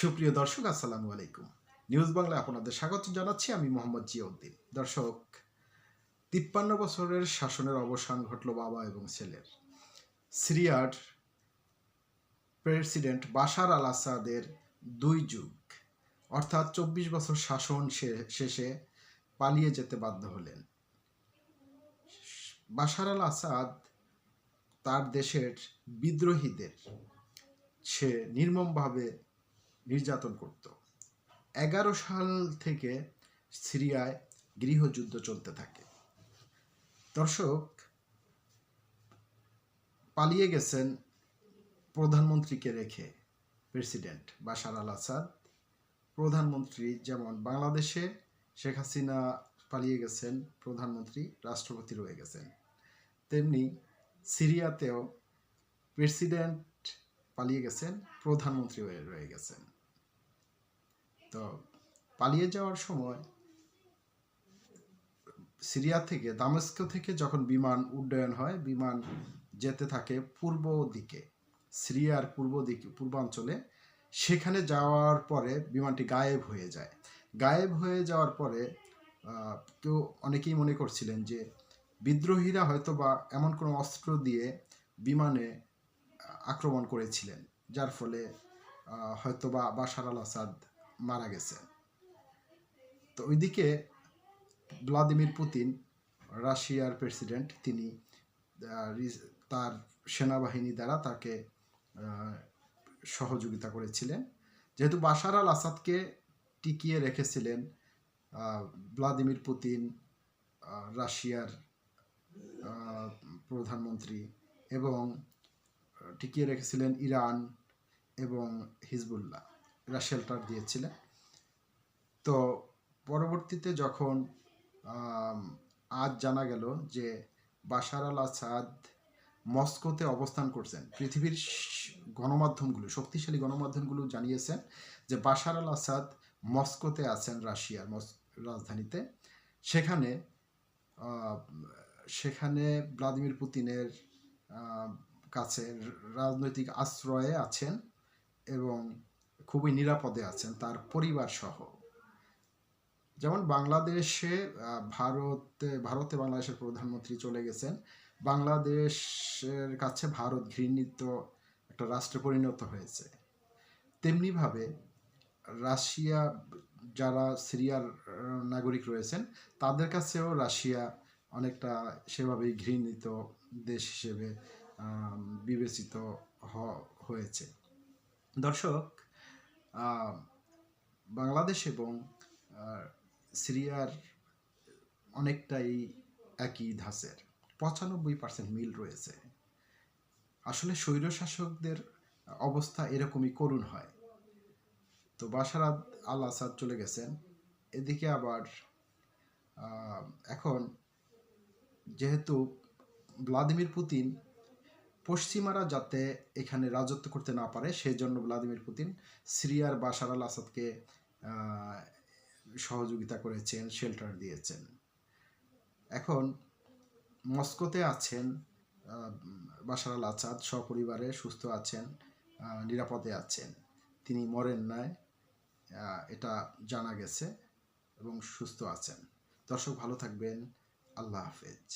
সুপ্রিয় দর্শক, আসসালামু আলাইকুম। নিউজ বাংলা আপনাদের স্বাগত জানাচ্ছি। আমি মোহাম্মদ জিয়াউদ্দিন। দর্শক, তিপ্পান্ন বছরের শাসনের অবসান ঘটল বাবা এবং ছেলের। সিরিয়ার প্রেসিডেন্ট বাশার আল আসাদের দুই যুগ। অর্থাৎ চব্বিশ বছর শাসন শেষে পালিয়ে যেতে বাধ্য হলেন। বাশার আল আসাদ তার দেশের বিদ্রোহীদের সে নির্মমভাবে নির্যাতন করত। এগারো সাল থেকে সিরিয়ায় গৃহযুদ্ধ চলতে থাকে। দর্শক, পালিয়ে গেছেন প্রধানমন্ত্রীকে রেখে প্রেসিডেন্ট বাশার আল আসাদ। প্রধানমন্ত্রী যেমন বাংলাদেশে শেখ হাসিনা পালিয়ে গেছেন, প্রধানমন্ত্রী, রাষ্ট্রপতি রয়ে গেছেন। তেমনি সিরিয়াতেও প্রেসিডেন্ট পালিয়ে গেছেন, প্রধানমন্ত্রী হয়ে, রয়ে গেছেন। তো পালিয়ে যাওয়ার সময় সিরিয়া থেকে, দামেস্ক থেকে যখন বিমান উড্ডয়ন হয়, বিমান যেতে থাকে পূর্ব দিকে, সিরিয়ার পূর্ব দিকে, পূর্বাঞ্চলে, সেখানে যাওয়ার পরে বিমানটি গায়েব হয়ে যায়। গায়েব হয়ে যাওয়ার পরে কেউ অনেকেই মনে করছিলেন যে বিদ্রোহীরা হয়তো বা এমন কোনো অস্ত্র দিয়ে বিমানে আক্রমণ করেছিলেন, যার ফলে হয়তোবা বাশার আল আসাদ মারা গেছেন তো ওইদিকে ভ্লাদিমির পুতিন, রাশিয়ার প্রেসিডেন্ট, তিনি তার সেনাবাহিনী দ্বারা তাকে সহযোগিতা করেছিলেন। যেহেতু বাশার আল আসাদকে টিকিয়ে রেখেছিলেন ভ্লাদিমির পুতিন রাশিয়ার প্রধানমন্ত্রী এবং টিকিয়ে রেখেছিলেন ইরান এবং হিজবুল্লাহ। এরা শেল্টার দিয়েছিলেন। তো পরবর্তীতে যখন আজ জানা গেল যে বাশার আল আসাদ মস্কোতে অবস্থান করছেন, পৃথিবীর গণমাধ্যমগুলো, শক্তিশালী গণমাধ্যমগুলো জানিয়েছেন যে বাশার আল আসাদ মস্কোতে আছেন রাশিয়ার রাজধানীতে। সেখানে সেখানে ভ্লাদিমির পুতিনের কাছে রাজনৈতিক আশ্রয়ে আছেন এবং খুবই নিরাপদে আছেন তার পরিবার সহ। যেমন বাংলাদেশে ভারতে ভারতে বাংলাদেশের প্রধানমন্ত্রী চলে গেছেন। বাংলাদেশের কাছে ভারত ঘৃণিত একটা রাষ্ট্রে পরিণত হয়েছে। তেমনিভাবে রাশিয়া, যারা সিরিয়ার নাগরিক রয়েছেন, তাদের কাছেও রাশিয়া অনেকটা সেভাবেই ঘৃণিত দেশ হিসেবে বিবেচিত হয়েছে। দর্শক বাংলাদেশ এবং সিরিয়ার অনেকটাই একই ধাঁচের। পঁচানব্বই পার্সেন্ট মিল রয়েছে। আসলে স্বৈরশাসকদের অবস্থা এরকমই করুণ হয়। তো বাশার আল আসাদ চলে গেছেন। এদিকে আবার এখন যেহেতু ভ্লাদিমির পুতিন পশ্চিমারা যাতে এখানে রাজত্ব করতে না পারে, সেই জন্য ভ্লাদিমির পুতিন সিরিয়ার বাশার আল আসাদকে সহযোগিতা করেছেন শেল্টার দিয়েছেন। এখন মস্কোতে আছেন বাশার আল আসাদ, সপরিবারে সুস্থ আছেন নিরাপদে আছেন। তিনি মরেন নাই এটা জানা গেছে এবং সুস্থ আছেন। দর্শক ভালো থাকবেন, আল্লাহ হাফেজ।